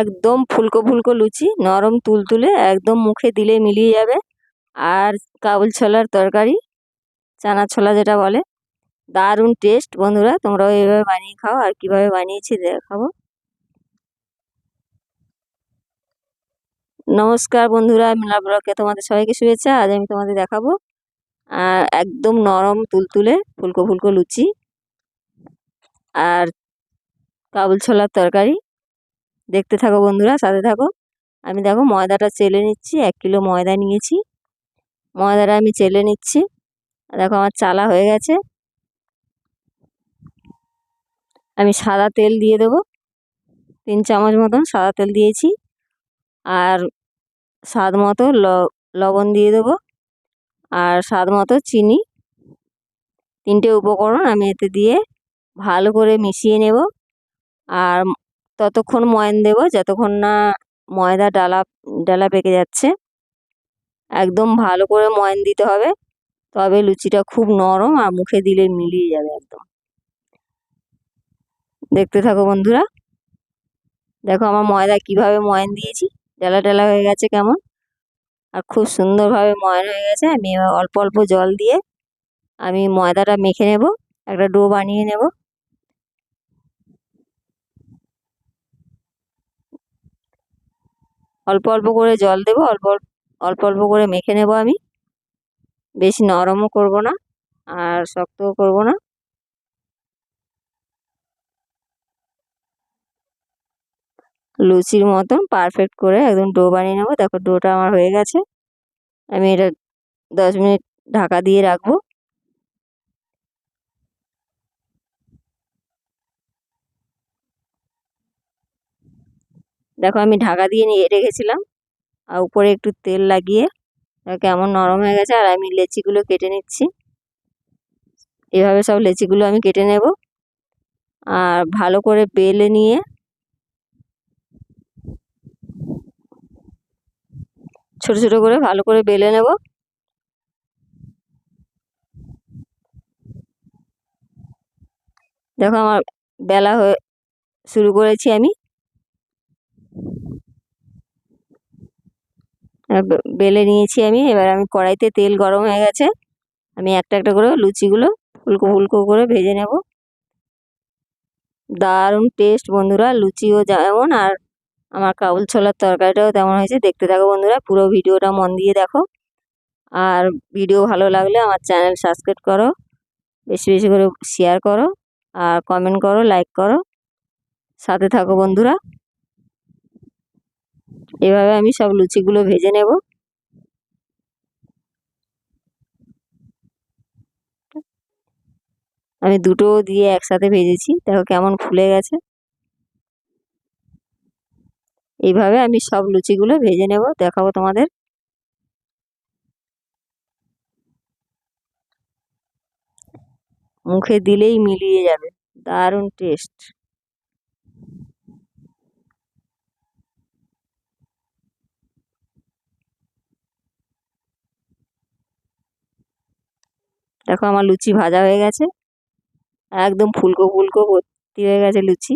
একদম ফুলকো ফুলকো লুচি, নরম তুলতুলে, একদম মুখে দিলে মিলিয়ে যাবে। আর কাবুল ছোলার তরকারি, চানা ছোলা যেটা বলে, দারুণ টেস্ট বন্ধুরা, তোমরাও এইভাবে বানিয়ে খাও আর কীভাবে বানিয়েছি দেখাবো। নমস্কার বন্ধুরা মিলা ব্লকে তোমাদের সবাইকে শুভেচ্ছা, আজ আমি তোমাদের দেখাবো একদম নরম তুলতুলে ফুলকো ফুলকো লুচি আর কাবুল ছোলার তরকারি। দেখতে থাকো বন্ধুরা, সাথে থাকো। আমি দেখো ময়দাটা চেলে নিচ্ছি, এক কিলো ময়দা নিয়েছি। ময়দাটা আমি চেলে নিচ্ছি। দেখো আমার চালা হয়ে গেছে। আমি সাদা তেল দিয়ে দেবো। তিন চামচ মতন সাদা তেল দিয়েছি। আর স্বাদ মতো লবণ দিয়ে দেবো। আর স্বাদ মতো চিনি। তিনটে উপকরণ আমি এতে দিয়ে ভালো করে মিশিয়ে নেব। আর ততক্ষণ ময়ান দেবো, যতক্ষণ না ময়দা ডালা ডালা পেকে যাচ্ছে। একদম ভালো করে ময়ান দিতে হবে, তবে লুচিটা খুব নরম আর মুখে দিলে মিলিয়ে যাবে একদম। দেখতে থাকো বন্ধুরা। দেখো আমার ময়দা কীভাবে ময়ান দিয়েছি, ডালা ডালা হয়ে গেছে কেমন? আর খুব সুন্দরভাবে ময়ান হয়ে গেছে। আমি অল্প অল্প জল দিয়ে আমি ময়দাটা মেখে নেব, একটা ডো বানিয়ে নেব। অল্প অল্প করে জল দেব, অল্প অল্প অল্প করে মেখে নেব আমি। বেশি নরমও করব না, আর শক্তও করব না। লুচির মতন পারফেক্ট করে একদম ডো বানিয়ে নেব। দেখো ডোটা আমার হয়ে গেছে। আমি এটা দশ মিনিট ঢাকা দিয়ে রাখব। দেখো আমি ঢাকা দিয়ে নিয়ে রেখেছিলাম। আর উপরে একটু তেল লাগিয়ে কেমন নরম হয়ে গেছে। আর আমি লেচিগুলো কেটে নিচ্ছি। এভাবে সব লেচিগুলো আমি কেটে নেব। আর ভালো করে বেলে নিয়ে ছোট ছোট করে ভালো করে বেলে নেব। দেখো আমার বেলা হয়ে শুরু করেছি আমি। বেলে নিয়েছি আমি। এবার আমি কড়াইতে তেল গরম হয়ে গেছে। আমি একটা একটা করে লুচিগুলো ফুলকো ফুলকো করে ভেজে নেব। দারুণ টেস্ট বন্ধুরা, লুচিও যেমন আর আমার কাবুল ছোলার তরকারিটাও তেমন হয়েছে। দেখতে থাকো বন্ধুরা, পুরো ভিডিওটা মন দিয়ে দেখো। আর ভিডিও ভালো লাগলে আমার চ্যানেল সাবস্ক্রাইব করো, বেশি বেশি করে শেয়ার করো, আর কমেন্ট করো লাইক করো। সাথে থাকো বন্ধুরা। এভাবে আমি সব লুচিগুলো ভেজে নেব। আমি দুটো দিয়ে একসাথে ভেজেছি। দেখো কেমন ফুলে গেছে। এইভাবে আমি সব লুচিগুলো ভেজে নেব, দেখাবো তোমাদের। মুখে দিলেই মিলিয়ে যাবে। দারুণ টেস্ট। দেখো আমার লুচি ভাজা হয়ে গেছে। একদম ফুলকো ফুলকো ভর্তি হয়ে গেছে লুচি।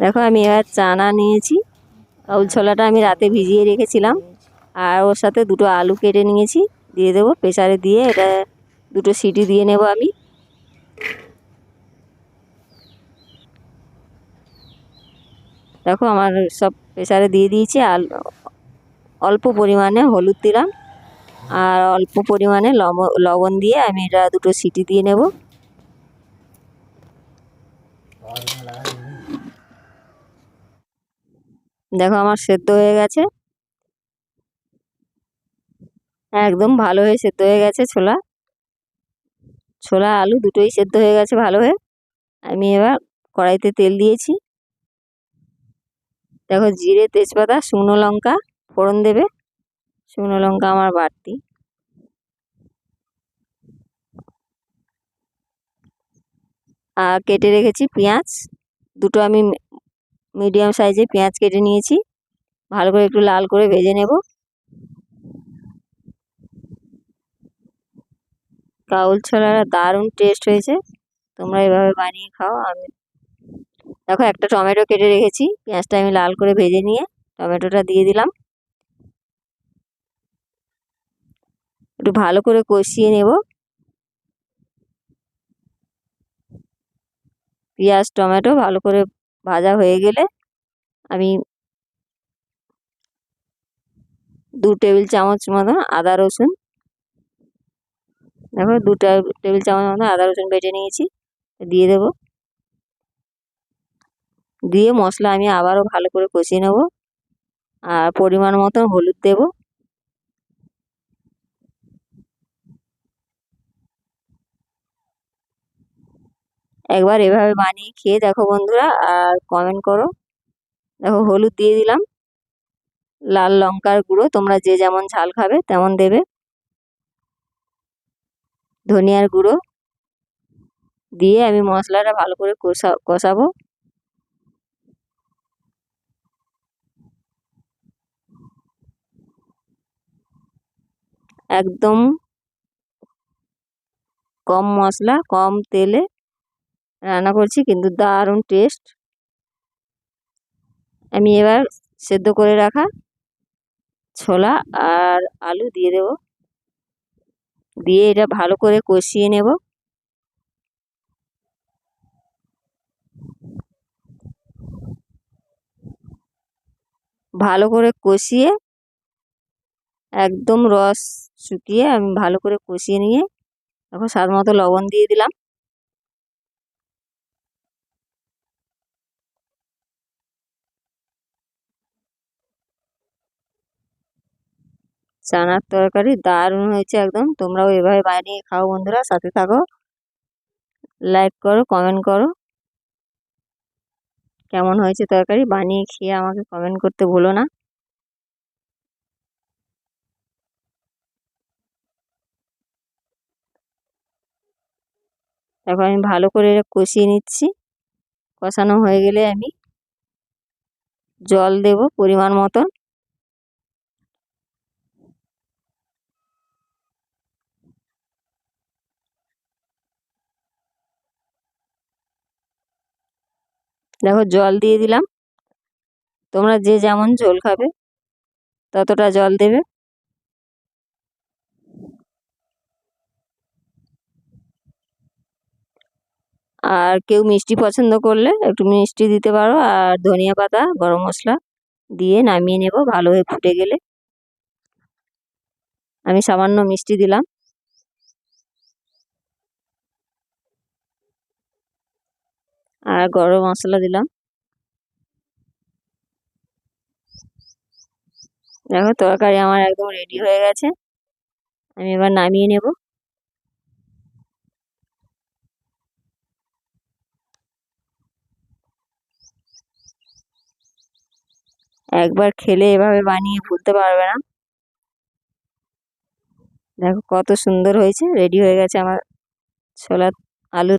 দেখো আমি এবার চানা নিয়েছি। কাউল ছোলাটা আমি রাতে ভিজিয়ে রেখেছিলাম। আর ওর সাথে দুটো আলু কেটে নিয়েছি। দিয়ে দেবো প্রেসারে দিয়ে এটা দুটো সিটি দিয়ে নেব আমি। দেখো আমার সব প্রেসারে দিয়ে দিয়েছি। আর অল্প পরিমাণে হলুদ দিলাম। আর অল্প পরিমাণে লবণ দিয়ে আমি এটা দুটো সিটি দিয়ে নেব। দেখো আমার সেদ্ধ হয়ে গেছে। একদম ভালো হয়ে সেদ্ধ হয়ে গেছে ছোলা। ছোলা, আলু দুটোই সেদ্ধ হয়ে গেছে ভালো হয়ে। আমি এবার কড়াইতে তেল দিয়েছি। দেখো জিরে, তেজপাতা, শুকনো লঙ্কা ফোড়ন দেবে। শুকনো লঙ্কা আমার বাড়তি। আর কেটে রেখেছি পেঁয়াজ। দুটো আমি মিডিয়াম সাইজে পেঁয়াজ কেটে নিয়েছি। ভালো করে একটু লাল করে ভেজে নেব। কাউল ছোলার দারুণ টেস্ট হয়েছে। তোমরা এভাবে বানিয়ে খাও। আমি দেখো, একটা টমেটো কেটে রেখেছি। পেঁয়াজটা আমি লাল করে ভেজে নিয়ে টমেটোটা দিয়ে দিলাম। একটু ভালো করে কষিয়ে নেব। পেঁয়াজ, টমেটো ভালো করে ভাজা হয়ে গেলে আমি দু টেবিল চামচ মতন আদা রসুন। দেখো দু টেবিল চামচ মতন আদা রসুন বেটে নিয়েছি, দিয়ে দেব। দিয়ে মশলা আমি আবারও ভালো করে কষিয়ে নেব। আর পরিমাণ মতন হলুদ দেব। একবার এভাবে বানিয়ে খেয়ে দেখো বন্ধুরা, আর কমেন্ট করো। দেখো হলুদ দিয়ে দিলাম। লাল লঙ্কার গুঁড়ো, তোমরা যে যেমন ঝাল খাবে তেমন দেবে। ধনিয়ার গুঁড়ো দিয়ে আমি মশলাটা ভালো করে কষা, কষাবো। একদম কম মশলা, কম তেলে রান্না করছি, কিন্তু দারুণ টেস্ট আমি এবার সেদ্ধ করে রাখা ছোলা আর আলু দিয়ে দেব। দিয়ে এটা ভালো করে কষিয়ে নেব। ভালো করে কষিয়ে একদম রস শুকিয়ে আমি ভালো করে কষিয়ে নিয়ে এখন স্বাদ মতো লবণ দিয়ে দিলাম। চানার তরকারি দারুণ হয়েছে একদম। তোমরাও এভাবে বানিয়ে খাও বন্ধুরা, সাথে থাকো। লাইক করো কমেন্ট করো। কেমন হয়েছে তরকারি? বানিয়ে খেয়ে আমাকে কমেন্ট করতে ভুলো না। তারপর আমি ভালো করে কষিয়ে নিচ্ছি। কষানো হয়ে গেলে আমি জল দেব পরিমাণ মতন। দেখো জল দিয়ে দিলাম। তোমরা যে যেমন ঝোল খাবে, ততটা জল দেবে। আর কেউ মিষ্টি পছন্দ করলে একটু মিষ্টি দিতে পারো, আর ধনিয়া পাতা, গরম মশলা দিয়ে নামিয়ে নেব, ভালো হয়ে ফুটে গেলে। আমি সামান্য মিষ্টি দিলাম। আর গরম মশলা দিলাম। দেখো, তরকারি আমার একদম রেডি হয়ে গেছে। আমি এবার নামিয়ে নেব। একবার খেলে এভাবে বানিয়ে ভুলতে পারবে না। দেখো, কত সুন্দর হয়েছে। রেডি হয়ে গেছে আমার ছোলা আলুর